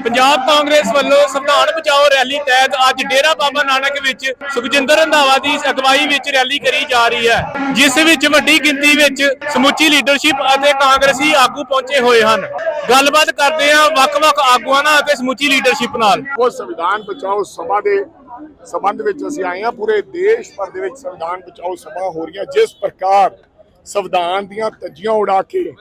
ਪੰਜਾਬ ਕਾਂਗਰਸ ਵੱਲੋਂ ਸੰਵਿਧਾਨ ਬਚਾਓ ਰੈਲੀ ਤਹਿਤ ਅੱਜ ਡੇਰਾ ਬਾਬਾ ਨਾਨਕ ਵਿੱਚ ਸੁਖਜਿੰਦਰ ਰੰਧਾਵਾ ਦੀ ਅਗਵਾਈ ਵਿੱਚ ਰੈਲੀ ਕਰੀ ਜਾ ਰਹੀ ਹੈ, ਜਿਸ ਵਿੱਚ ਵੱਡੀ ਗਿਣਤੀ ਵਿੱਚ ਸਮੁੱਚੀ ਲੀਡਰਸ਼ਿਪ ਅਤੇ ਕਾਂਗਰਸੀ ਆਗੂ ਪਹੁੰਚੇ ਹੋਏ ਹਨ। ਗੱਲਬਾਤ ਕਰਦੇ ਹਾਂ ਵੱਖ-ਵੱਖ ਆਗੂਆਂ ਨਾਲ ਅਤੇ ਸਮੁੱਚੀ ਲੀਡਰਸ਼ਿਪ ਨਾਲ। ਉਹ ਸੰਵਿਧਾਨ ਬਚਾਓ ਸਭਾ ਦੇ ਸੰਬੰਧ ਵਿੱਚ ਅਸੀਂ ਆਏ ਹਾਂ। ਪੂਰੇ ਦੇਸ਼ ਭਰ ਦੇ ਵਿੱਚ ਸੰਵਿਧਾਨ ਬਚਾਓ ਸਭਾ ਹੋ ਰਹੀਆਂ, ਜਿਸ ਪ੍ਰਕਾਰ ਸੰਵਿਧਾਨ ਦੀਆਂ ਤੱਜੀਆਂ ਉਡਾ ਕੇ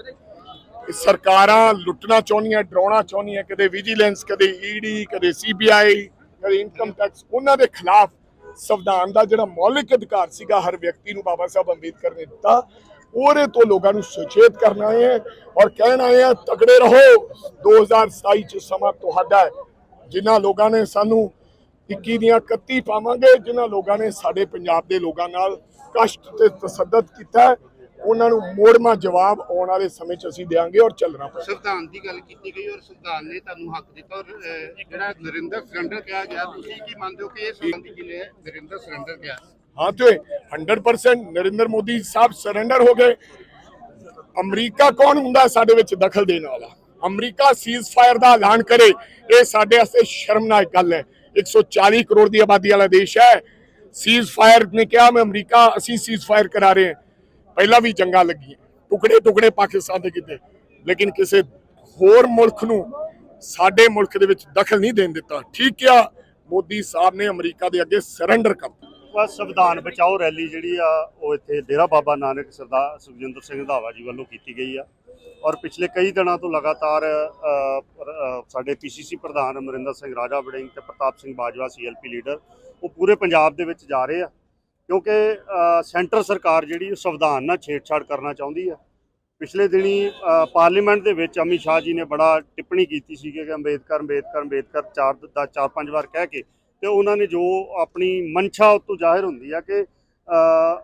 ਸਰਕਾਰਾਂ ਲੁੱਟਣਾ ਚਾਹੁੰਦੀਆਂ, ਡਰਾਉਣਾ ਚਾਹੁੰਦੀਆਂ, ਕਦੇ ਵਿਜੀਲੈਂਸ ਕਦੇ ਈਡੀ ਕਦੇ ਸੀਬੀਆਈ ਕਦੇ ਇਨਕਮ ਟੈਕਸ ਉਹਨਾਂ ਦੇ ਖਿਲਾਫ ਸੰਵਿਧਾਨ ਦਾ ਜਿਹੜਾ ਮੌਲਿਕ ਅਧਿਕਾਰ ਸੀਗਾ, ਹਰ ਵਿਅਕਤੀ ਨੂੰ ਬਾਬਾ ਸਾਹਿਬ ਅੰਬੇਦਕਰ ਨੇ ਦਿੱਤਾ। ਉਹਦੇ ਤੋਂ ਲੋਕਾਂ ਨੂੰ ਸੁਚੇਤ ਕਰਨਾ ਹੈ ਔਰ ਕਹਿਣਾ ਆਏ ਹੈ ਤਗੜੇ ਰਹੋ। 2027 ਚ ਸਮਾਂ ਤੁਹਾਡਾ ਹੈ। ਜਿਨ੍ਹਾਂ ਲੋਕਾਂ ਨੇ ਸਾਨੂੰ 21 ਦੀਆਂ 31 ਪਾਵਾਂਗੇ, ਜਿਨ੍ਹਾਂ ਲੋਕਾਂ ਨੇ ਸਾਡੇ ਪੰਜਾਬ ਦੇ ਲੋਕਾਂ ਨਾਲ ਕਸ਼ਟ ਤੇ ਤਸੱਦਦ ਕੀਤਾ ਉਹਨਾਂ ਨੂੰ ਮੋੜਮਾ ਜਵਾਬ ਆਉਣ ਵਾਲੇ ਸਮੇਂ 'ਚ ਅਸੀਂ ਦੇਵਾਂਗੇ ਔਰ ਚੱਲਣਾ ਪਏਗਾ। ਸੰਵਿਧਾਨ ਦੀ ਗੱਲ ਕੀਤੀ ਗਈ ਔਰ ਸੰਵਿਧਾਨ ਨੇ ਤੁਹਾਨੂੰ ਹੱਕ ਦਿੱਤਾ ਔਰ ਅਹ, ਜਿਹੜਾ ਨਰਿੰਦਰ ਸਰੈਂਡਰ ਕਿਹਾ ਗਿਆ ਤੁਸੀਂ ਕੀ ਮੰਨਦੇ ਹੋ ਕਿ ਇਹ ਸੰਵਿਧਾਨ ਦੀ ਜਿਲੇ ਨਰਿੰਦਰ ਸਰੈਂਡਰ ਕਿਹਾ। हाँ तो 100% ਨਰਿੰਦਰ ਮੋਦੀ ਸਾਹਿਬ ਸਰੈਂਡਰ ਹੋ ਗਏ। ਅਮਰੀਕਾ ਕੌਣ ਹੁੰਦਾ ਸਾਡੇ ਵਿੱਚ ਦਖਲ ਦੇਣ ਵਾਲਾ? ਅਮਰੀਕਾ ਸੀਜ਼ ਫਾਇਰ ਦਾ ਐਲਾਨ ਕਰੇ ਇਹ ਸਾਡੇ ਵਾਸਤੇ ਸ਼ਰਮਨਾਕ ਗੱਲ ਹੈ। 140 ਕਰੋੜ ਦੀ ਆਬਾਦੀ ਵਾਲਾ ਦੇਸ਼ ਹੈ। ਸੀਜ਼ ਫਾਇਰ ਨੇ ਕਿਹਾ ਮੈਂ ਅਮਰੀਕਾ ਅਸੀਂ ਸੀਜ਼ ਫਾਇਰ ਕਰਾ ਰਹੇ ਹਾਂ। ਪਹਿਲਾਂ ਵੀ ਜੰਗਾਂ ਲੱਗੀਆਂ ਟੁਕੜੇ ਟੁਕੜੇ ਪਾਕਿਸਤਾਨ ਦੇ ਕੀਤੇ ਲੇਕਿਨ ਕਿਸੇ ਹੋਰ ਮੁਲਕ ਨੂੰ ਸਾਡੇ ਮੁਲਕ ਦੇ ਵਿੱਚ ਦਖਲ ਨਹੀਂ ਦੇਣ ਦਿੱਤਾ। ਠੀਕ ਆ ਮੋਦੀ ਸਾਹਿਬ ਨੇ ਅਮਰੀਕਾ ਦੇ ਅੱਗੇ ਸਰੈਂਡਰ ਕਰ ਬਸ ਸੰਵਿਧਾਨ ਬਚਾਓ ਰੈਲੀ ਜਿਹੜੀ ਆ ਉਹ ਇੱਥੇ ਡੇਰਾ ਬਾਬਾ ਨਾਨਕ ਸਰਦਾਰ ਸੁਖਜਿੰਦਰ ਸਿੰਘ ਰੰਧਾਵਾ ਜੀ ਵੱਲੋਂ ਕੀਤੀ ਗਈ ਆ। ਔਰ ਪਿਛਲੇ ਕਈ ਦਿਨਾਂ ਤੋਂ ਲਗਾਤਾਰ ਅ, ਅ, ਸਾਡੇ ਪੀਸੀਸੀ ਪ੍ਰਧਾਨ ਅਮਰਿੰਦਰ ਸਿੰਘ ਰਾਜਾ ਵੜਿੰਗ ਤੇ ਪ੍ਰਤਾਪ ਸਿੰਘ ਬਾਜਵਾ ਸੀਐਲਪੀ ਲੀਡਰ ਉਹ ਪੂਰੇ ਪੰਜਾਬ ਦੇ ਵਿੱਚ ਜਾ ਰਹੇ ਆ। ਕਿਉਂਕਿ ਸੈਂਟਰ ਸਰਕਾਰ ਜਿਹੜੀ ਉਹ ਸੰਵਿਧਾਨ ਨਾਲ ਛੇੜਛਾੜ ਕਰਨਾ ਚਾਹੁੰਦੀ ਆ। ਪਿਛਲੇ ਦਿਨੀ ਪਾਰਲੀਮੈਂਟ ਦੇ ਵਿੱਚ ਅਮਿਤ ਸ਼ਾਹ ਜੀ ਨੇ ਬੜਾ ਟਿੱਪਣੀ ਕੀਤੀ ਸੀ ਕਿ ਅੰਬੇਦਕਰ ਅੰਬੇਦਕਰ ਅੰਬੇਦਕਰ ਚਾਰ ਦਾ ਚਾਰ ਪੰਜ ਵਾਰ ਕਹਿ ਕੇ ਤੇ ਉਹਨਾਂ ਨੇ ਜੋ ਆਪਣੀ ਮਨਸ਼ਾ ਉਤੋਂ ਜ਼ਾਹਿਰ ਹੁੰਦੀ ਆ ਕਿ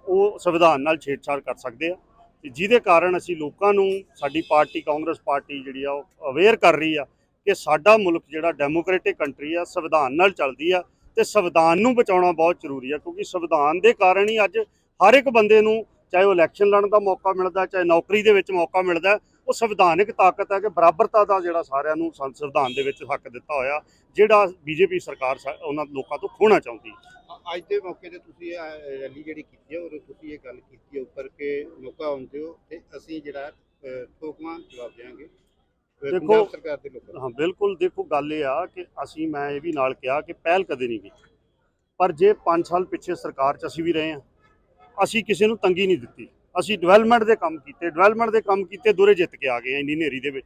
ਉਹ ਸੰਵਿਧਾਨ ਨਾਲ ਛੇੜਛਾੜ ਕਰ ਸਕਦੇ ਆ। ਤੇ ਜਿਹਦੇ ਕਾਰਨ ਅਸੀਂ ਲੋਕਾਂ ਨੂੰ, ਸਾਡੀ ਪਾਰਟੀ, ਕਾਂਗਰਸ ਪਾਰਟੀ ਜਿਹੜੀ ਆ ਉਹ ਅਵੇਅਰ ਕਰ ਰਹੀ ਆ ਕਿ ਸਾਡਾ ਮੁਲਕ ਜਿਹੜਾ ਡੈਮੋਕ੍ਰੈਟਿਕ ਕੰਟਰੀ ਆ, ਸੰਵਿਧਾਨ ਨਾਲ ਚੱਲਦੀ ਆ ਤੇ ਸੰਵਿਧਾਨ ਨੂੰ ਬਚਾਉਣਾ ਬਹੁਤ ਜ਼ਰੂਰੀ ਹੈ ਕਿਉਂਕਿ ਸੰਵਿਧਾਨ ਦੇ ਕਾਰਨ ਹੀ ਅੱਜ ਹਰ ਇੱਕ ਬੰਦੇ ਨੂੰ ਚਾਹੇ ਉਹ ਇਲੈਕਸ਼ਨ ਲੜਨ ਦਾ ਮੌਕਾ ਮਿਲਦਾ ਚਾਹੇ ਨੌਕਰੀ ਦੇ ਵਿੱਚ ਮੌਕਾ ਮਿਲਦਾ ਉਹ ਸੰਵਿਧਾਨਿਕ ਤਾਕਤ ਹੈ ਕਿ ਬਰਾਬਰਤਾ ਦਾ ਜਿਹੜਾ ਸਾਰਿਆਂ ਨੂੰ ਸੰ- ਸੰਵਿਧਾਨ ਦੇ ਵਿੱਚ ਹੱਕ ਦਿੱਤਾ ਹੋਇਆ ਜਿਹੜਾ ਬੀਜੇਪੀ ਸਰਕਾਰ ਸਾ- ਉਹਨਾਂ ਲੋਕਾਂ ਤੋਂ ਖੋਣਾ ਚਾਹੁੰਦੀ ਅੱਜ ਦੇ ਮੌਕੇ ਤੇ ਤੁਸੀਂ ਇਹ ਰੈਲੀ ਜਿਹੜੀ ਕੀਤੀ ਹੈ ਔਰ ਤੁਸੀਂ ਇਹ ਗੱਲ ਕੀਤੀ ਹੈ ਉੱਪਰ ਕਿ ਮੌਕਾ ਆਉਂਦੇ ਹੋ ਤੇ ਅਸੀਂ ਜਿਹੜਾ ਅਹ, ਜਵਾਬ ਦੇਵਾਂਗੇ। ਦੇਖੋ- ਸਰਕਾਰ ਦੇ ਲੋਕਾਂ। ਹਾਂ ਬਿਲਕੁਲ ਦੇਖੋ ਗੱਲ ਇਹ ਆ ਕਿ ਅਸੀਂ ਮੈਂ ਇਹ ਵੀ ਨਾਲ ਕਿਹਾ ਕਿ ਪਹਿਲ ਕਦੇ ਨਹੀਂ ਕੀਤੀ। ਪਰ ਜੇ 5 ਸਾਲ ਪਿੱਛੇ ਸਰਕਾਰ 'ਚ ਅਸੀਂ ਵੀ ਰਹੇ ਹਾਂ ਅਸੀਂ ਕਿਸੇ ਨੂੰ ਤੰਗੀ ਨਹੀਂ ਦਿੱਤੀ। ਅਸੀਂ ਡਿਵੈਲਪਮੈਂਟ ਦੇ ਕੰਮ ਕੀਤੇ ਡਿਵੈਲਪਮੈਂਟ ਦੇ ਕੰਮ ਕੀਤੇ ਦੂਰੇ ਜਿੱਤ ਕੇ ਆ ਗਏ ਇੰਨੀ ਹਨੇਰੀ ਦੇ ਵਿੱਚ।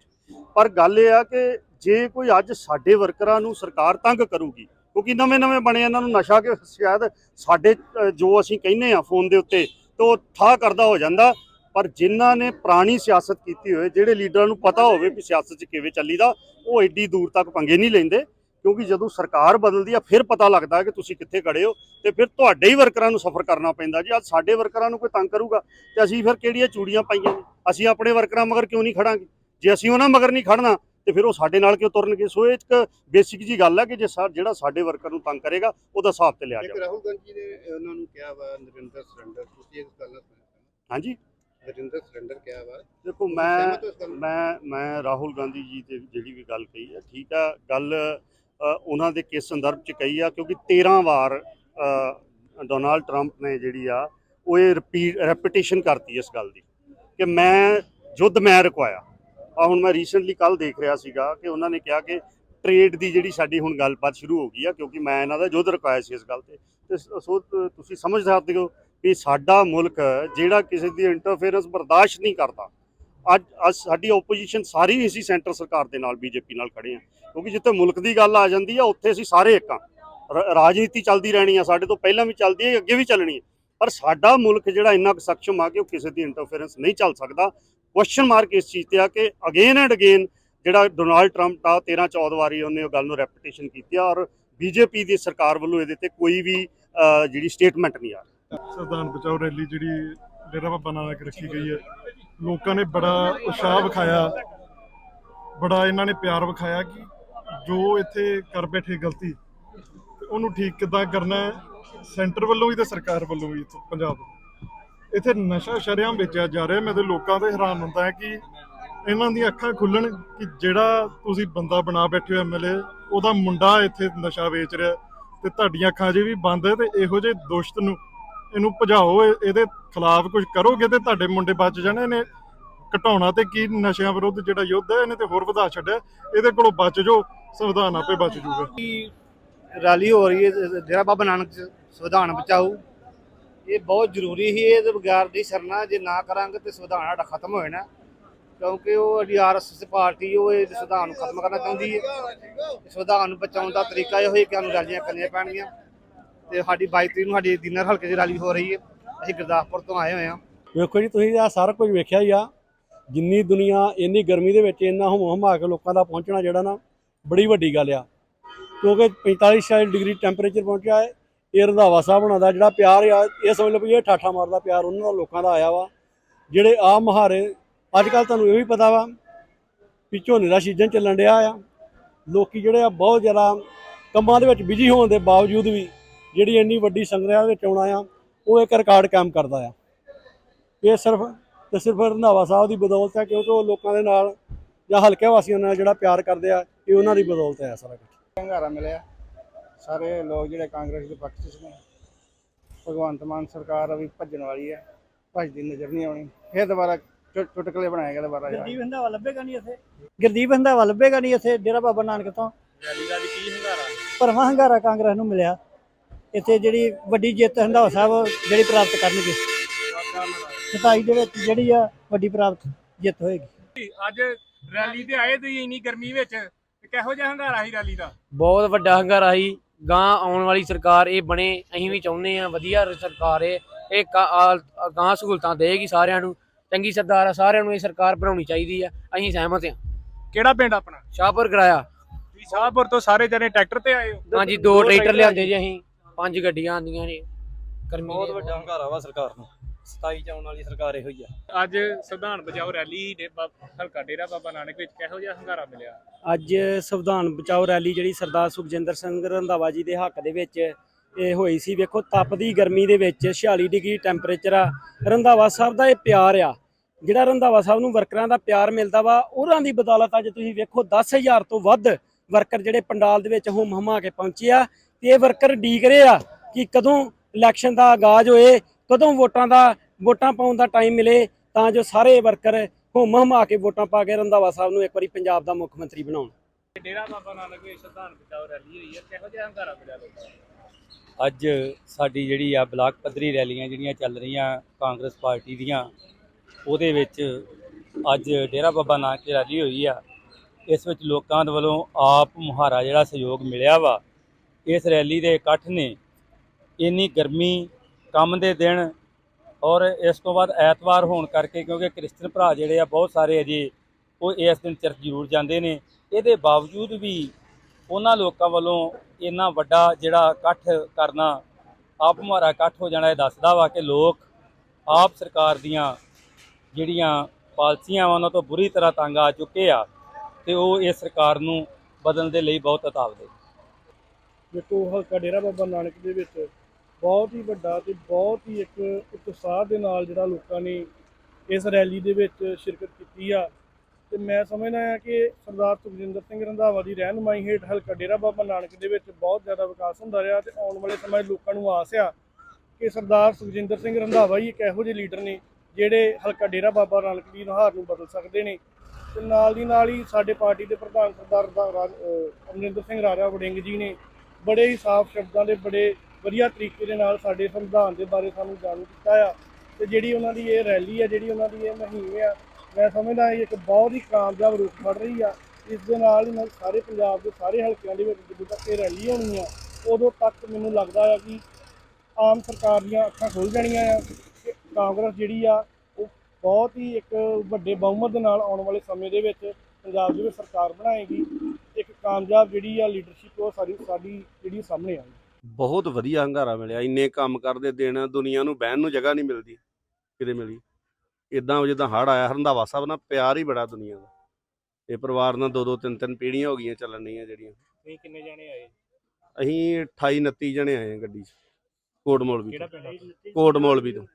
ਪਰ ਗੱਲ ਇਹ ਆ ਕਿ ਜੇ ਕੋਈ ਅੱਜ ਸਾਡੇ ਵਰਕਰਾਂ ਨੂੰ ਸਰਕਾਰ ਤੰਗ ਕਰੂਗੀ ਕਿਉਂਕਿ ਨਵੇਂ-ਨਵੇਂ ਬਣੇ ਇਹਨਾਂ ਨੂੰ ਨਸ਼ਾ ਕਿ ਸ਼ਾਇਦ ਸਾਡੇ ਜੋ ਅਸੀਂ ਕਹਿੰਨੇ ਆ ਫੋਨ ਦੇ ਉੱਤੇ ਤੇ ਠਾ ਕਰਦਾ ਹੋ ਜਾਂਦਾ ਪਰ ਜਿਨ੍ਹਾਂ ਨੇ ਪੁਰਾਣੀ ਸਿਆਸਤ ਕੀਤੀ ਹੋਏ ਜਿਹੜੇ ਲੀਡਰਾਂ ਨੂੰ ਪਤਾ ਹੋਵੇ ਕਿ ਸਿਆਸਤ 'ਚ ਕਿਵੇਂ ਚੱਲੀਦਾ ਉਹ ਐਡੀ ਦੂਰ ਤੱਕ ਪੰਗੇ ਨਹੀਂ ਲੈਂਦੇ ਕਿਉਂਕਿ ਜਦੋਂ ਸਰਕਾਰ ਬਦਲਦੀ ਆ ਫਿਰ ਪਤਾ ਲੱਗਦਾ ਕਿ ਤੁਸੀਂ ਕਿੱਥੇ ਖੜੇ ਹੋ ਤੇ ਫਿਰ ਤੁਹਾਡੇ ਹੀ ਵਰਕਰਾਂ ਨੂੰ ਸਫਰ ਕਰਨਾ ਪੈਂਦਾ ਜੀ। ਅੱਜ ਸਾਡੇ ਵਰਕਰਾਂ ਨੂੰ ਕੋਈ ਤੰਗ ਕਰੂਗਾ ਤੇ ਅਸੀਂ ਫਿਰ ਕਿਹੜੀਆਂ ਚੂੜੀਆਂ ਪਾਈਆਂ ਨੇ? ਅਸੀਂ ਆਪਣੇ ਵਰਕਰਾਂ ਮਗਰ ਕਿਉਂ ਨਹੀਂ ਖੜਾਂਗੇ? ਜੇ ਅਸੀਂ ਉਹਨਾਂ ਮਗਰ ਨਹੀਂ ਖੜਨਾ ਤੇ ਫਿਰ ਉਹ ਸਾਡੇ ਨਾਲ ਕਿਉਂ ਤੁਰਨਗੇ? ਸੋ ਇਹ ਇੱਕ ਬੇਸਿਕ ਜੀ ਗੱਲ ਹੈ ਕਿ ਜੇ ਜਿਹੜਾ ਸਾਡੇ ਵਰਕਰ ਨੂੰ ਤੰਗ ਕਰੇਗਾ ਉਹਦਾ ਹਿਸਾਬ ਤੇ ਲਿਆ ਜਾਵੇ ਰਾਹੁਲ ਗਾਂਧੀ ਨੇ ਉਹਨਾਂ ਨੂੰ ਕਿਹਾ ਵਾ ਨਰਿੰਦਰ ਸਰੈਂਡਰ ਤੁਸੀਂ ਇਸ ਗੱਲ ਨਾਲ ਹਾਂਜੀ? ਹੋ? ਨਰਿੰਦਰ ਸਰੈਂਡਰ ਕਿਹਾ ਵਾ ਦੇਖੋ ਮੈਂ? ਮੈਂ ਮੈਂ ਰਾਹੁਲ ਗਾਂਧੀ ਜੀ ਤੇ ਜਿਹੜੀ ਵੀ ਗੱਲ ਕਹੀ ਹੈ ਠੀਕ ਆ ਗੱਲ ਉਹਨਾਂ ਦੇ ਕਿਸ ਸੰਦਰਭ ਚ ਕਹੀ ਆ ਕਿਉਂਕਿ 13 ਵਾਰ ਡੋਨਾਲਡ ਟਰੰਪ ਨੇ ਜਿਹੜੀ ਆ ਉਹ ਇਹ ਰਿਪੀਟ ਰੈਪੀਟੇਸ਼ਨ ਕਰਤੀ ਇਸ ਗੱਲ ਦੀ ਕਿ ਮੈਂ ਯੁੱਧ ਮੈਂ ਰੁਕਵਾਇਆ ਆ ਹੁਣ ਮੈਂ ਰੀਸੈਂਟਲੀ ਕੱਲ ਦੇਖ ਰਿਹਾ ਸੀਗਾ ਕਿ ਉਹਨਾਂ ਨੇ ਕਿਹਾ ਕਿ ਟ੍ਰੇਡ ਦੀ ਜਿਹੜੀ ਸਾਡੀ ਹੁਣ ਗੱਲਬਾਤ ਸ਼ੁਰੂ ਹੋ ਗਈ ਆ ਕਿਉਂਕਿ ਮੈਂ ਇਹਨਾਂ ਦਾ ਯੁੱਧ ਰੁਕਵਾਇਆ ਸੀ ਇਸ ਗੱਲ ਤੇ ਤੇ ਸ- ਤੁਸੀਂ ਸਮਝ ਸਕਦੇ ਹੋ ਵੀ ਸਾਡਾ ਮੁਲਕ ਜਿਹੜਾ ਕਿਸੇ ਦੀ ਇੰਟਰਫੇਰੈਂਸ ਬਰਦਾਸ਼ਤ ਨਹੀਂ ਕਰਦਾ। ਅੱਜ ਅੱਜ ਸਾਡੀ ਆਪੋਜੀਸ਼ਨ ਸਾਰੀ ਅਸੀਂ ਸੈਂਟਰ ਸਰਕਾਰ ਦੇ ਨਾਲ, ਬੀਜੇਪੀ ਨਾਲ ਖੜੇ ਆ। ਕਿਉਂਕਿ ਜਿੱਥੇ ਮੁਲਕ ਦੀ ਗੱਲ ਆ ਜਾਂਦੀ ਆ, ਉੱਥੇ ਅਸੀਂ ਸਾਰੇ ਇੱਕ ਆ। ਰ- ਰਾਜਨੀਤੀ ਚੱਲਦੀ ਰਹਿਣੀ ਆ, ਸਾਡੇ ਤੋਂ ਪਹਿਲਾਂ ਵੀ ਚੱਲਦੀ ਹੈ ਅੱਗੇ ਵੀ ਚੱਲਣੀ ਹੈ ਪਰ ਸਾਡਾ ਮੁਲਕ ਜਿਹੜਾ ਇੰਨਾ ਕੁ ਸક્ષਮ ਆ ਕਿ ਉਹ ਕਿਸੇ ਦੀ ਇੰਟਰਫੇਰੈਂਸ ਨਹੀਂ ਚੱਲ ਸਕਦਾ। ਕੁਐਸਚਨ ਮਾਰਕ ਇਸ ਚੀਜ਼ ਤੇ ਆ ਕਿ ਅਗੇਨ ਐਂਡ ਅਗੇਨ ਜਿਹੜਾ ਡੋਨਾਲਡ ਟਰੰਪ ਦਾ 13 14 ਵਾਰੀ ਉਹਨੇ ਉਹ ਗੱਲ ਨੂੰ ਰੈਪੀਟੇਸ਼ਨ ਕੀਤੀ ਆ ਔਰ ਬੀਜੇਪੀ ਦੀ ਸਰਕਾਰ ਵੱਲੋਂ ਇਹਦੇ ਤੇ ਕੋਈ ਵੀ ਜਿਹੜੀ ਸਟੇਟਮੈਂਟ ਨਹੀਂ ਆ। ਸੰਵਿਧਾਨ ਬਚਾਓ ਰੈਲੀ ਜਿਹੜੀ ਡੇਰਾ ਬਾਬਾ ਨਾਨਕ ਰੱਖੀ ਗਈ ਹੈ। ਲੋਕਾਂ ਨੇ ਬੜਾ ਉਤਸ਼ਾਹ ਵਿਖਾਇਆ। ਬੜਾ ਇਹਨਾਂ ਨੇ ਪਿਆਰ ਵਿਖਾਇਆ ਕਿ ਜੋ ਇੱਥੇ ਕਰ ਬੈਠੇ ਗਲਤੀ ਉਹਨੂੰ ਠੀਕ ਕਿੱਦਾਂ ਕਰਨਾ ਸੈਂਟਰ ਵੱਲੋਂ ਵੀ ਤੇ ਸਰਕਾਰ ਵੱਲੋਂ ਵੀ ਪੰਜਾਬ ਵੱਲੋਂ। ਇੱਥੇ ਨਸ਼ਾ ਸ਼ਰੇਆਮ ਵੇਚਿਆ ਜਾ ਰਿਹਾ। ਮੈਂ ਤੇ ਲੋਕਾਂ ਤੇ ਹੈਰਾਨ ਹੁੰਦਾ ਹੈ ਕਿ ਇਹਨਾਂ ਦੀਆਂ ਅੱਖਾਂ ਖੁੱਲਣ ਕਿ ਜਿਹੜਾ ਤੁਸੀਂ ਬੰਦਾ ਬਣਾ ਬੈਠੇ ਹੋ ਐਮਐਲਏ ਉਹਦਾ ਮੁੰਡਾ ਇੱਥੇ ਨਸ਼ਾ ਵੇਚ ਰਿਹਾ ਤੇ ਤੁਹਾਡੀਆਂ ਅੱਖਾਂ 'ਚ ਵੀ ਬੰਦ ਹੈ, ਤੇ ਇਹੋ ਜਿਹੇ ਦੋਸ਼ਤ ਨੂੰ ਇਹਨੂੰ ਭਜਾਓ ਇਹਦੇ ਖਿਲਾਫ ਕੁਝ ਕਰੋਗੇ ਤੇ ਤੁਹਾਡੇ ਮੁੰਡੇ ਬਚ ਜਾਣੇ ਨੇ। ਘਟਾਉਣਾ ਤੇ ਕੀ ਨਸ਼ਿਆਂ ਵਿਰੁੱਧ ਜਿਹੜਾ ਯੁੱਧ ਹੈ, ਇਹਨੇ ਤੇ ਹੋਰ ਵਧਾ ਛੱਡਿਆ। ਇਹਦੇ ਕੋਲੋਂ ਬਚ ਜਾਓ, ਸੰਵਿਧਾਨ ਆਪੇ ਬਚ ਜੂਗਾ ਰੈਲੀ ਹੋ ਰਹੀ ਹੈ, ਡੇਰਾ ਬਾਬਾ ਨਾਨਕ ਸੰਵਿਧਾਨ ਬਚਾਓ। ਇਹ ਬਹੁਤ ਜ਼ਰੂਰੀ ਹੀ ਇਹਦੇ ਬਗੈਰ ਨਹੀਂ ਸਰਨਾ। ਜੇ ਨਾ ਕਰਾਂਗੇ ਤੇ ਸੰਵਿਧਾਨ ਸਾਡਾ ਖਤਮ ਹੋ ਜਾਣਾ। ਕਿਉਂਕਿ ਉਹ ਆਰਐਸਐਸ ਪਾਰਟੀ, ਉਹ ਇਹ ਸੰਵਿਧਾਨ ਨੂੰ ਖਤਮ ਕਰਨਾ ਚਾਹੁੰਦੀ ਹੈ। ਸੰਵਿਧਾਨ ਨੂੰ ਬਚਾਉਣ ਦਾ ਤਰੀਕਾ ਇਹ ਹੀ ਕਿ ਸਾਨੂੰ ਰੈਲੀਆਂ ਕਰਨੀਆਂ ਪੈਣਗੀਆਂ। ਤੇ ਸਾਡੀ 22 ਤਰੀਕ ਨੂੰ ਸਾਡੀ ਦਿਨਰ ਹਲਕੇ 'ਚ ਰੈਲੀ ਹੋ ਰਹੀ ਹੈ। ਅਸੀਂ ਗੁਰਦਾਸਪੁਰ ਤੋਂ ਆਏ ਹੋਏ ਹਾਂ। ਵੇਖੋ ਜੀ, ਤੁਸੀਂ ਆ ਸਾਰਾ ਕੁਝ ਵੇਖਿਆ ਹੀ ਆ। ਜਿੰਨੀ ਦੁਨੀਆ, ਇੰਨੀ ਗਰਮੀ ਦੇ ਵਿੱਚ ਇੰਨਾ ਹਮ ਹਮਾ ਕੇ ਲੋਕਾਂ ਦਾ ਪਹੁੰਚਣਾ ਜਿਹੜਾ ਨਾ, ਬੜੀ ਵੱਡੀ ਗੱਲ ਆ। ਕਿਉਂਕਿ 45 46 ਡਿਗਰੀ ਟੈਂਪਰੇਚਰ ਪਹੁੰਚਿਆ ਹੈ। ਇਹ ਰੰਧਾਵਾ ਸਾਹਿਬ ਹੋਣਾ ਦਾ ਜਿਹੜਾ ਪਿਆਰ ਆ, ਇਹ ਸਮਝ ਲਓ ਵੀ ਇਹ ਠਾਠਾ ਮਾਰਦਾ ਪਿਆਰ ਉਹਨਾਂ ਦਾ, ਲੋਕਾਂ ਦਾ ਆਇਆ ਵਾ। ਜਿਹੜੇ ਆ ਮਹਾਰੇ ਅੱਜ ਕੱਲ ਤੁਹਾਨੂੰ ਇਹ ਵੀ ਪਤਾ ਵਾ ਵੀ ਝੋਨੇ ਦਾ ਸੀਜ਼ਨ ਚੱਲਣ ਡਿਆ ਆ। ਲੋਕੀ ਜਿਹੜੇ ਆ ਬਹੁਤ ਜ਼ਿਆਦਾ ਕੰਮਾਂ ਦੇ ਵਿੱਚ ਬਿਜ਼ੀ ਹੋਣ ਦੇ ਬਾਵਜੂਦ ਵੀ ਜਿਹੜੀ ਇੰਨੀ ਵੱਡੀ ਸੰਗਤ ਦੇ ਵਿੱਚ ਆਉਣਾ ਆ ਉਹ ਇੱਕ ਰਿਕਾਰਡ ਕਾਇਮ ਕਰਦਾ ਆ। ਇਹ ਸਿਰਫ ਤੇ ਸਿਰਫ ਰੰਧਾਵਾ ਸਾਹਿਬ ਦੀ ਬਦੌਲਤ ਹੈ ਕਿਉਂਕਿ ਉਹ ਲੋਕਾਂ ਦੇ ਨਾਲ ਜਾਂ ਹਲਕੇ ਵਾਸੀਆਂ ਨਾਲ ਜਿਹੜਾ ਪਿਆਰ ਕਰਦੇ ਆ ਇਹ ਉਹਨਾਂ ਦੀ ਬਦੌਲਤ ਹੈ ਸਾਰਾ ਕੁਝ ਹੰਗਾਰਾ ਮਿਲਿਆ। ਸਾਰੇ ਲੋਕ ਜਿਹੜੇ ਕਾਂਗਰਸ ਦੇ ਪੱਖ 'ਚ ਨੇ। ਭਗਵੰਤ ਮਾਨ ਸਰਕਾਰ ਵੀ ਭੱਜਣ ਵਾਲੀ ਹੈ ਭੱਜਦੀ ਨਜ਼ਰ ਨਹੀਂ ਆਉਣੀ। ਫਿਰ ਦੁਬਾਰਾ ਚੁਟਕਲੇ ਬਣਾਏ ਗਏ ਦੁਬਾਰਾ ਗੁਰਦੀਪ ਹੰਦਾਵਾ ਲੱਭੇਗਾ ਨਹੀਂ ਇੱਥੇ। ਗੁਰਦੀਪ ਹੰਦਾਵਾ ਲੱਭੇਗਾ ਨਹੀਂ ਇੱਥੇ ਡੇਰਾ ਬਾਬਾ ਨਾਨਕ ਤੋਂ। ਰੈਲੀ ਦਾ ਅੱਜ ਕੀ ਹੰਗਾਰਾ? ਭਰਵਾਂ ਹੰਗਾਰਾ ਕਾਂਗਰਸ ਨੂੰ ਮਿਲਿਆ। ਇੱਥੇ ਜਿਹੜੀ ਵੱਡੀ ਜਿੱਤ ਹੰਦਾਵਾ ਸਾਹਿਬ ਜਿਹੜੀ ਪ੍ਰਾਪਤ ਕਰਨਗੇ। 27 ਦੇ ਵਿੱਚ ਜਿਹੜੀ ਆ ਵੱਡੀ ਪ੍ਰਾਪਤ ਜਿੱਤ ਹੋਏਗੀ। ਅੱਜ ਰੈਲੀ ਤੇ ਆਏ ਤੁਸੀਂ ਇੰਨੀ ਗਰਮੀ ਵਿੱਚ ਕਿਹੋ ਜਿਹਾ ਹੰਗਾਰਾ ਸੀ ਰੈਲੀ ਦਾ? ਬਹੁਤ ਵੱਡਾ ਹੰਗਾਰਾ ਸੀ। ਗਾਂ ਆਉਣ ਵਾਲੀ ਸਰਕਾਰ ਇਹ ਬਣੇ ਅਸੀਂ ਵੀ ਚਾਹੁੰਦੇ ਆ ਵਧੀਆ ਸਰਕਾਰ ਇਹ ਇਹ ਗਾਂ ਸਹੂਲਤਾਂ ਦੇਗੀ ਸਾਰਿਆਂ ਨੂੰ ਚੰਗੀ ਸਰਦਾਰ ਆ ਸਾਰਿਆਂ ਨੂੰ ਇਹ ਸਰਕਾਰ ਬਣਾਉਣੀ ਚਾਹੀਦੀ ਆ ਅਸੀਂ ਸਹਿਮਤ ਆ ਕਿਹੜਾ ਪਿੰਡ ਆਪਣਾ? ਸ਼ਾਹਪੁਰ ਕਰਾਇਆ ਤੁਸੀਂ ਸ਼ਾਹਪੁਰ ਤੋਂ ਸਾਰੇ ਜਣੇ ਟਰੈਕਟਰ ਤੇ ਆਏ ਹੋ? ਹਾਂਜੀ ਦੋ ਟਰੈਕਟਰ ਲਿਆਂਦੇ ਜੀ ਅਸੀਂ। ਪੰਜ ਗੱਡੀਆਂ ਆਂਦੀਆਂ ਨੇ। ਗਰਮੀ ਬਹੁਤ ਦੇ ਵੱਡਾ ਹੰਗਾਰਾ ਵਾ ਸਰਕਾਰ ਨੂੰ। 27 ਚ ਆਉਣ ਵਾਲੀ ਸਰਕਾਰ ਇਹੋ ਹੀ ਆ। ਅੱਜ ਸੰਵਿਧਾਨ ਬਚਾਓ ਰੈਲੀ ਦੇ ਹਲਕਾ ਡੇਰਾ ਬਾਬਾ ਨਾਨਕ ਵਿੱਚ ਕਿਹੋ ਜਿਹਾ ਹੰਗਾਰਾ ਮਿਲਿਆ? ਅੱਜ ਸੰਵਿਧਾਨ ਬਚਾਓ ਰੈਲੀ ਜਿਹੜੀ ਸਰਦਾਰ ਸੁਖਜਿੰਦਰ ਸਿੰਘ ਰੰਧਾਵਾ ਜੀ ਦੇ ਹੱਕ ਦੇ ਵਿੱਚ ਇਹ ਹੋਈ ਸੀ। ਵੇਖੋ ਤਪਦੀ ਗਰਮੀ ਦੇ ਵਿੱਚ 46 ਡਿਗਰੀ ਟੈਂਪਰੇਚਰ ਆ। ਰੰਧਾਵਾ ਸਾਹਿਬ ਦਾ ਇਹ ਪਿਆਰ ਆ। ਜਿਹੜਾ ਰੰਧਾਵਾ ਸਾਹਿਬ ਨੂੰ ਵਰਕਰਾਂ ਦਾ ਪਿਆਰ ਮਿਲਦਾ ਵਾ ਉਹਨਾਂ ਦੀ ਬਦੌਲਤ ਅੱਜ ਤੁਸੀਂ ਵੇਖੋ 10000 ਤੋਂ ਵੱਧ ਵਰਕਰ ਜਿਹੜੇ ਪੰਡਾਲ ਦੇ ਵਿੱਚ ਹੁਮ ਹਮਾ ਕੇ ਪਹੁੰਚੇ ਆ। ਤੇ ਇਹ ਵਰਕਰ ਡੀਕ ਰਹੇ ਆ ਕਿ ਕਦੋਂ ਇਲੈਕਸ਼ਨ ਦਾ ਆਗਾਜ਼ ਹੋਏ ਕਦੋਂ ਵੋਟਾਂ ਦਾ ਵੋਟਾਂ ਪਾਉਣ ਦਾ ਟਾਈਮ ਮਿਲੇ ਤਾਂ ਜੋ ਸਾਰੇ ਵਰਕਰ ਹੁਮ ਹਮਾ ਕੇ ਵੋਟਾਂ ਪਾ ਕੇ ਰੰਧਾਵਾ ਸਾਹਿਬ ਨੂੰ ਇੱਕ ਵਾਰੀ ਪੰਜਾਬ ਦਾ ਮੁੱਖ ਮੰਤਰੀ ਬਣਾਉਣ। ਡੇਰਾ ਬਾਬਾ ਨਾਨਕ ਵਿੱਚ ਸੰਵਿਧਾਨ ਬਚਾਓ ਰੈਲੀ ਹੋਈ ਹੈ ਕਿਹੋ ਜਿਹਾ ਹੰਗਾਰਾ ਮਿਲਿਆ ਲੋਕਾਂ ਨੂੰ? ਅੱਜ ਸਾਡੀ ਜਿਹੜੀ ਆ ਬਲਾਕ ਪੱਧਰੀ ਰੈਲੀਆਂ ਜਿਹੜੀਆਂ ਚੱਲ ਰਹੀਆਂ ਕਾਂਗਰਸ ਪਾਰਟੀ ਦੀਆਂ ਉਹਦੇ ਵਿੱਚ ਅੱਜ ਡੇਰਾ ਬਾਬਾ ਨਾਨਕ ਦੀ ਰੈਲੀ ਹੋਈ ਆ। ਇਸ ਵਿੱਚ ਲੋਕਾਂ ਦੇ ਵੱਲੋਂ ਆਪ ਮੁਹਾਰਾ ਜਿਹੜਾ ਸਹਿਯੋਗ ਮਿਲਿਆ ਵਾ ਇਸ ਰੈਲੀ ਦੇ ਇਕੱਠ ਨੇ ਇੰਨੀ ਗਰਮੀ ਕੰਮ ਦੇ ਦਿਨ ਔਰ ਇਸ ਤੋਂ ਬਾਅਦ ਐਤਵਾਰ ਹੋਣ ਕਰਕੇ ਕਿਉਂਕਿ ਕ੍ਰਿਸਚਨ ਭਰਾ ਜਿਹੜੇ ਆ ਬਹੁਤ ਸਾਰੇ ਅਜੇ ਉਹ ਇਸ ਦਿਨ ਚਰਚ ਜ਼ਰੂਰ ਜਾਂਦੇ ਨੇ, ਇਹਦੇ ਬਾਵਜੂਦ ਵੀ ਉਹਨਾਂ ਲੋਕਾਂ ਵੱਲੋਂ ਇੰਨਾ ਵੱਡਾ ਜਿਹੜਾ ਇਕੱਠ ਕਰਨਾ ਆਪ ਮੁਹਾਰਾ ਇਕੱਠ ਹੋ ਜਾਣਾ, ਇਹ ਦੱਸਦਾ ਵਾ ਕਿ ਲੋਕ ਆਪ ਸਰਕਾਰ ਦੀਆਂ ਜਿਹੜੀਆਂ ਪਾਲਸੀਆਂ ਵਾ ਉਹਨਾਂ ਤੋਂ ਬੁਰੀ ਤਰ੍ਹਾਂ ਤੰਗ ਆ ਚੁੱਕੇ ਆ ਤੇ ਉਹ ਇਸ ਸਰਕਾਰ ਨੂੰ ਬਦਲਣ ਦੇ ਲਈ ਬਹੁਤ ਉਤਾਵਲੇ ਦੇਖੋ ਹਲਕਾ ਡੇਰਾ ਬਾਬਾ ਨਾਨਕ ਦੇ ਵਿੱਚ ਬਹੁਤ ਹੀ ਵੱਡਾ ਤੇ ਬਹੁਤ ਹੀ ਇੱਕ ਉਤਸ਼ਾਹ ਦੇ ਨਾਲ ਜਿਹੜਾ ਲੋਕਾਂ ਨੇ ਇਸ ਰੈਲੀ ਦੇ ਵਿੱਚ ਸ਼ਿਰਕਤ ਕੀਤੀ ਆ, ਤੇ ਮੈਂ ਸਮਝਦਾ ਹਾਂ ਕਿ ਸਰਦਾਰ ਸੁਖਜਿੰਦਰ ਸਿੰਘ ਰੰਧਾਵਾ ਦੀ ਰਹਿਨੁਮਾਈ ਹੇਠ ਹਲਕਾ ਡੇਰਾ ਬਾਬਾ ਨਾਨਕ ਦੇ ਵਿੱਚ ਬਹੁਤ ਜ਼ਿਆਦਾ ਵਿਕਾਸ ਹੁੰਦਾ ਰਿਹਾ ਤੇ ਆਉਣ ਵਾਲੇ ਸਮੇਂ 'ਚ ਲੋਕਾਂ ਨੂੰ ਆਸ ਆ ਕਿ ਸਰਦਾਰ ਸੁਖਜਿੰਦਰ ਸਿੰਘ ਰੰਧਾਵਾ ਹੀ ਇੱਕ ਇਹੋ ਜਿਹੇ ਲੀਡਰ ਨੇ ਜਿਹੜੇ ਹਲਕਾ ਡੇਰਾ ਬਾਬਾ ਨਾਨਕ ਦੀ ਨੁਹਾਰ ਨੂੰ ਬਦਲ ਸਕਦੇ ਨੇ। ਤੇ ਨਾਲ ਦੀ ਨਾਲ ਹੀ ਸਾਡੇ ਪਾਰਟੀ ਦੇ ਪ੍ਰਧਾਨ ਸਰਦਾਰ ਰਾਜ- ਅਮਰਿੰਦਰ ਸਿੰਘ ਰਾਜਾ ਵੜਿੰਗ ਜੀ ਨੇ ਬੜੇ ਹੀ ਸਾਫ਼ ਸ਼ਬਦਾਂ ਦੇ, ਬੜੇ ਵਧੀਆ ਤਰੀਕੇ ਦੇ ਨਾਲ ਸਾਡੇ ਸੰਵਿਧਾਨ ਦੇ ਬਾਰੇ ਸਾਨੂੰ ਜਾਣੂ ਕੀਤਾ ਆ। ਤੇ ਜਿਹੜੀ ਉਹਨਾਂ ਦੀ ਇਹ ਰੈਲੀ ਆ, ਜਿਹੜੀ ਉਹਨਾਂ ਦੀ ਇਹ ਮੁਹਿੰਮ ਆ, ਮੈਂ ਸਮਝਦਾ ਇਹ ਇੱਕ ਬਹੁਤ ਹੀ ਕਾਮਯਾਬ ਰੂਪ ਫੜ ਰਹੀ ਆ। ਇਸ ਦੇ ਨਾਲ ਹੀ ਸਾਰੇ ਪੰਜਾਬ ਦੇ ਸਾਰੇ ਹਲਕਿਆਂ ਦੇ ਵਿੱਚ ਜਦੋਂ ਤੱਕ ਇਹ ਰੈਲੀ ਹੋਣੀ ਆ, ਉਦੋਂ ਤੱਕ ਮੈਨੂੰ ਲੱਗਦਾ ਆ ਕਿ ਆਮ ਸਰਕਾਰ ਦੀਆਂ ਅੱਖਾਂ ਖੁੱਲ ਜਾਣੀਆਂ ਆ ਤੇ ਕਾਂਗਰਸ ਜਿਹੜੀ ਆ, ਉਹ ਬਹੁਤ ਹੀ ਇੱਕ ਵੱਡੇ ਬਹੁਮਤ ਦੇ ਨਾਲ ਆਉਣ ਵਾਲੇ ਸਮੇਂ ਦੇ ਵਿੱਚ ਪੰਜਾਬ ਦੇ ਵਿੱਚ ਸਰਕਾਰ ਬਣਾਏਗੀ। ਇੱਕ ਕਾਮਯਾਬ ਜਿਹੜੀ ਆ ਲੀਡਰਸ਼ਿਪ ਉਹ ਸਾਡੀ ਸਾਡੀ ਜਿਹੜੀ ਸਾਹਮਣੇ ਆਈ। ਬਹੁਤ ਵਧੀਆ ਹੰਗਾਰਾ ਮਿਲਿਆ। ਇੰਨੇ ਕੰਮ ਕਰਦੇ ਦਿਨ ਦੁਨੀਆ ਨੂੰ ਬਹਿਣ ਨੂੰ ਜਗ੍ਹਾ ਨਹੀਂ ਮਿਲਦੀ ਕਿਤੇ ਮਿਲੀ। ਇਦਾਂ ਜਿੱਦਾਂ ਹੜ ਆਇਆ ਹਰੰਦਾਵਾ ਸਾਹਿਬ ਨਾਲ ਪਿਆਰ ਹੀ ਬੜਾ ਦੁਨੀਆ ਦਾ। ਇਹ ਪਰਿਵਾਰ ਨਾਲ ਦੋ ਦੋ ਤਿੰਨ ਤਿੰਨ ਪੀੜ੍ਹੀਆਂ ਹੋ ਗਈਆਂ ਚੱਲਣ ਡੀਆਂ ਜਿਹੜੀਆਂ। ਤੁਸੀਂ ਕਿੰਨੇ ਜਣੇ ਆਏ? ਅਸੀਂ 28 29 ਜਣੇ ਆਏ ਗੱਡੀ 'ਚ ਕੋਟ ਮੋਲਵੀ ਕਿਹੜਾ ਤੋਂ ਪਿੰਡ ਕੋਟ ਮੋਲਵੀ ਤੋਂ।